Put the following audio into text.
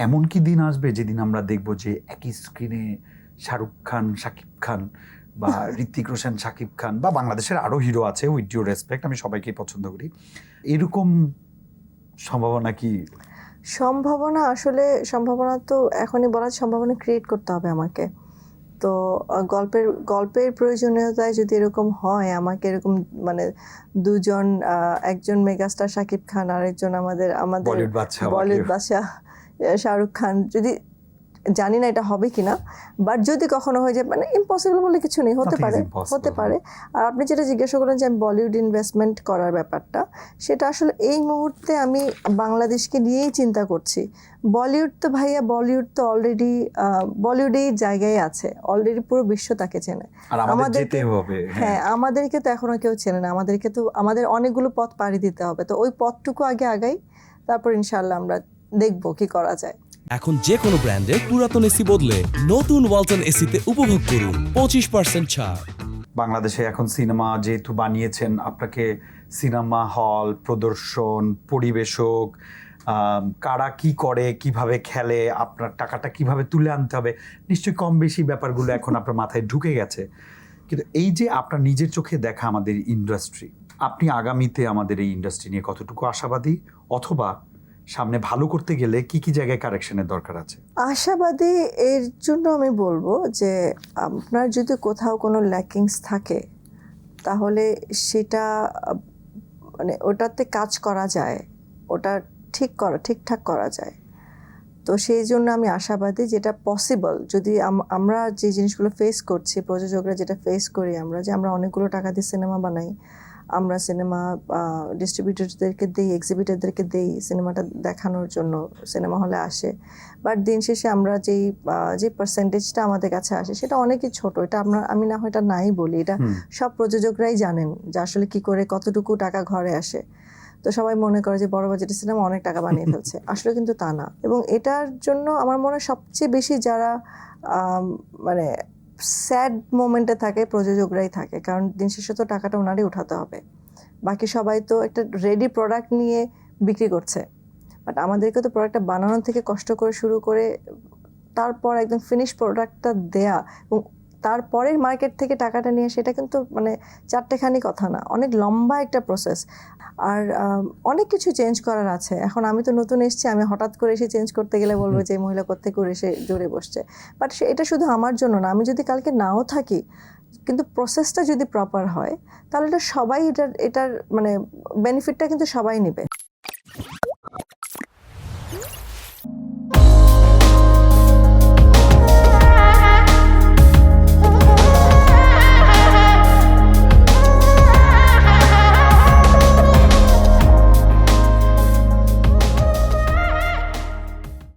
এমন কি দিন আসবে যেদিন আমরা দেখব যে একই স্ক্রিনে শাহরুখ খান শাকিব খান বা ঋত্বিক রোশন শাকিব খান বা বাংলাদেশের আরও হিরো আছে উইথ ডিউ রেসপেক্ট আমি সবাইকে পছন্দ করি। এরকম সম্ভাবনা কি? সম্ভাবনা আসলে সম্ভাবনা তো এখনই বলার সম্ভাবনা ক্রিয়েট করতে হবে আমাকে। তো গল্পের গল্পের প্রয়োজনীয়তায় যদি এরকম হয় আমাকে এরকম মানে দুজন একজন মেগাস্টার শাকিব খান আর একজন আমাদের আমাদের বলিউড বাচ্চা শাহরুখ খান যদি জানি না এটা হবে কিনা বাট যদি কখনো হয়ে যায় মানে ইম্পসিবল বলে কিছু নেই হতে পারে হতে পারে। আর আপনি যেটা জিজ্ঞাসা করেন যে আমি বলিউড ইনভেস্টমেন্ট করার ব্যাপারটা সেটা আসলে এই মুহূর্তে আমি বাংলাদেশকে নিয়েই চিন্তা করছি। বলিউড তো ভাইয়া বলিউড তো অলরেডি বলিউডেই জায়গায় আছে অলরেডি পুরো বিশ্ব তাকে চেনে। আমাদের আমাদেরকে- হ্যাঁ। আমাদেরকে তো এখনও কেউ চেনে না আমাদেরকে তো আমাদের অনেকগুলো পথ পাড়ি দিতে হবে। তো ওই পথটুকু আগে আগাই তারপর ইনশাল্লাহ আমরা দেখব কি করা যায়। এখন যে কোনো ব্র্যান্ডের পুরাতন এসি বদলে নতুন ওয়ালটন এসিতে উপভোগ করুন পঁচিশ পার্সেন্ট ছাড়। বাংলাদেশে এখন সিনেমা যেহেতু বানিয়েছেন আপনাকে সিনেমা হল প্রদর্শন পরিবেশক কারা কি করে কীভাবে খেলে আপনার টাকাটা কীভাবে তুলে আনতে হবে নিশ্চয়ই কম বেশি ব্যাপারগুলো এখন আপনার মাথায় ঢুকে গেছে। কিন্তু এই যে আপনার নিজের চোখে দেখা আমাদের ইন্ডাস্ট্রি আপনি আগামীতে আমাদের এই ইন্ডাস্ট্রি নিয়ে কতটুকু আশাবাদী? অথবা সামনে ভালো করতে গেলে কি কি জায়গায় কারেকশনের দরকার আছে? আশাবাদী এর জন্য আমি বলব যে আপনার যদি কোথাও কোনো ল্যাকিংস থাকে, তাহলে সেটা মানে ওটাতে কাজ করা যায়, ওটা ঠিক করা, ঠিকঠাক করা যায়। তো সেই জন্য আমি আশাবাদী যেটা পসিবল যদি আম- আমরা যে জিনিসগুলো ফেস করছি, প্রযোজকরা যেটা ফেস করি আমরা, যে আমরা অনেকগুলো টাকা দিয়ে সিনেমা বানাই আমরা সিনেমা ডিস্ট্রিবিউটরদেরকে দিই এক্সিবিটরদেরকে দিই সিনেমাটা দেখানোর জন্য সিনেমা হলে আসে। বাট দিন শেষে আমরা যেই যে পার্সেন্টেজটা আমাদের কাছে আসে সেটা অনেকই ছোট। এটা আমরা আমি না হয় এটা নাই বলি এটা সব প্রযোজকরাই জানেন যে আসলে কি করে কতটুকু টাকা ঘরে আসে। তো সবাই মনে করে যে বড় বাজেটের সিনেমা অনেক টাকা বানিয়ে ফেলছে। আসলে কিন্তু তা না। এবং এটার জন্য আমার মনে হয় সবচেয়ে বেশি যারা মানে স্যাড মোমেন্টে থাকে, প্রযোজকরাই থাকে, কারণ দিন শেষে তো টাকাটা ওনারই উঠাতে হবে। বাকি সবাই তো একটা রেডি প্রোডাক্ট নিয়ে বিক্রি করছে। বাট আমাদেরকে তো প্রোডাক্টটা বানানোর থেকে কষ্ট করে শুরু করে, তারপর একদম ফিনিশ প্রোডাক্টটা দেয়া এবং তারপরের মার্কেট থেকে টাকাটা নিয়ে সেটা কিন্তু মানে চারটেখানি কথা না অনেক লম্বা একটা প্রসেস আর অনেক কিছু চেঞ্জ করার আছে। এখন আমি তো নতুন এসেছি আমি হঠাৎ করে এসে চেঞ্জ করতে গেলে বলব যে মহিলা কোথেকে করে এসে জোরে বসছে। বাট এটা শুধু আমার জন্য না আমি যদি কালকে নাও থাকি কিন্তু প্রসেসটা যদি প্রপার হয় তাহলে এটা সবাই এটার এটার মানে বেনিফিটটা কিন্তু সবাই নেবে।